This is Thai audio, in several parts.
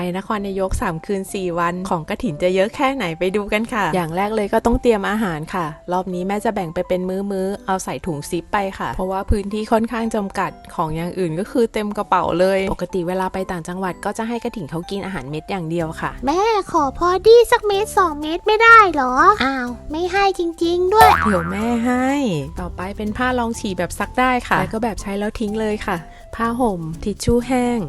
ไปนครนายก 3 คืน 4 วันของกระถินจะเยอะแค่ไหนไปดูกันค่ะ อย่างแรกเลยก็ต้องเตรียมอาหารค่ะ รอบนี้แม่จะแบ่งไปเป็นมื้อๆเอาใส่ถุงซิปไปค่ะ เพราะว่าพื้นที่ค่อนข้างจำกัดของอย่างอื่นก็คือเต็มกระเป๋าเลย ปกติเวลาไปต่างจังหวัดก็จะให้กระถินเขากินอาหารเม็ดอย่างเดียวค่ะ แม่ขอพอดีสักเม็ดสองเม็ดไม่ได้เหรออ้าวไม่ให้จริง ๆ ด้วยเดี๋ยวแม่ให้ ต่อไปเป็นผ้ารองฉี่แบบซักได้ค่ะแล้วก็แบบใช้แล้วทิ้งเลยค่ะ ผ้าห่มทิชชู่แห้ง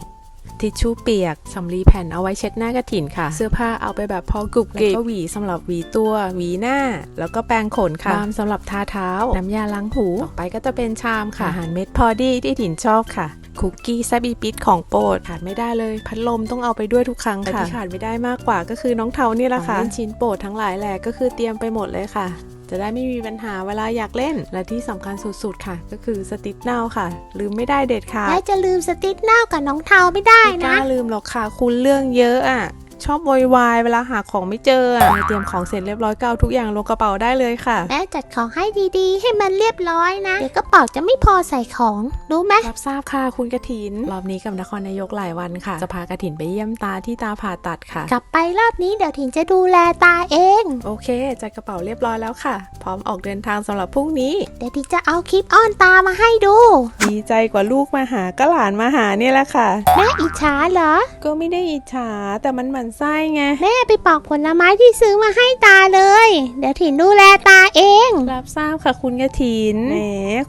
ทิชชู่เปียกสำลีแผ่นเอาไว้เช็ดหน้ากระถินค่ะ เสื้อผ้าเอาไปแบบพอกรุบกริบแล้วก็หวีสำหรับหวีตัวหวีหน้า แล้วก็แปรงขนค่ะบาล์มสำหรับทาเท้า น้ำยาล้างหูต่อไปก็จะเป็นชามค่ะอาหารเม็ดพอดีที่ถินชอบค่ะ คุกกี้ซาบีปิดของโปรดขาดไม่ได้เลย พัดลมต้องเอาไปด้วยทุกครั้งค่ะแต่ที่ขาดไม่ได้มากกว่าก็คือน้องเทานี่แหละค่ะของเล่นชิ้นโปรดทั้งหลายแหละก็คือเตรียมไปหมดเลยค่ะจะได้ไม่มีปัญหาเวลาอยากเล่น และที่สำคัญสุดๆค่ะ ก็คือสติ๊กเน่าค่ะ ลืมไม่ได้เด็ดขาดและจะลืมสติ๊กเน่ากับน้องเทาไม่ได้ไม่กนะล้าลืมหรอกค่ะคุณเรื่องเยอะอะ ชอบโวยวายเวลาหาของไม่เจออะเตรียมของเสร็จเรียบร้อยก็เอาทุกอย่างลงกระเป๋าได้เลยค่ะ แม่จัดของให้ดีๆ ให้มันเรียบร้อยนะ เดี๋ยวกระเป๋าจะไม่พอใส่ของ รู้ไหมรับทราบค่ะคุณกระถิน รอบนี้กับนครนายกหลายวันค่ะ จะพากระถินไปเยี่ยมตาที่ตาผ่าตัดค่ะ กลับไปรอบนี้เดี๋ยวถิงจะดูแลตาเอง โอเค จัดกระเป๋าเรียบร้อยแล้วค่ะ พร้อมออกเดินทางสำหรับพรุ่งนี้ เดี๋ยวถิงจะเอาคลิปอ้อนตามาให้ดู ดีใจกว่าลูกมาหาก็หลานมาหาเนี่ยแหละค่ะ แม่อิจฉาเหรอ ก็ไม่ได้อิจฉาแต่มันหมั่นไส้ไง แม่ไปปอกผลไม้ที่ซื้อมาให้ตาเลย เดี๋ยวถิงดูแลตาเอง รับทราบค่ะคุณกระถินแหม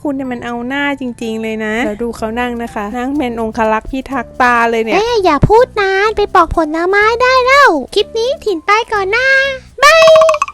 คุณเนี่ยมันเอาหน้าจริง ๆ เลยนะแล้วดูเขานั่งนะคะ นั่งเป็นองคลักษ์พิทักษ์ตาเลยเนี่ย แม่อย่าพูดนานไปปอกผลไม้ได้แล้ว คลิปนี้ถินไปก่อนนะบาย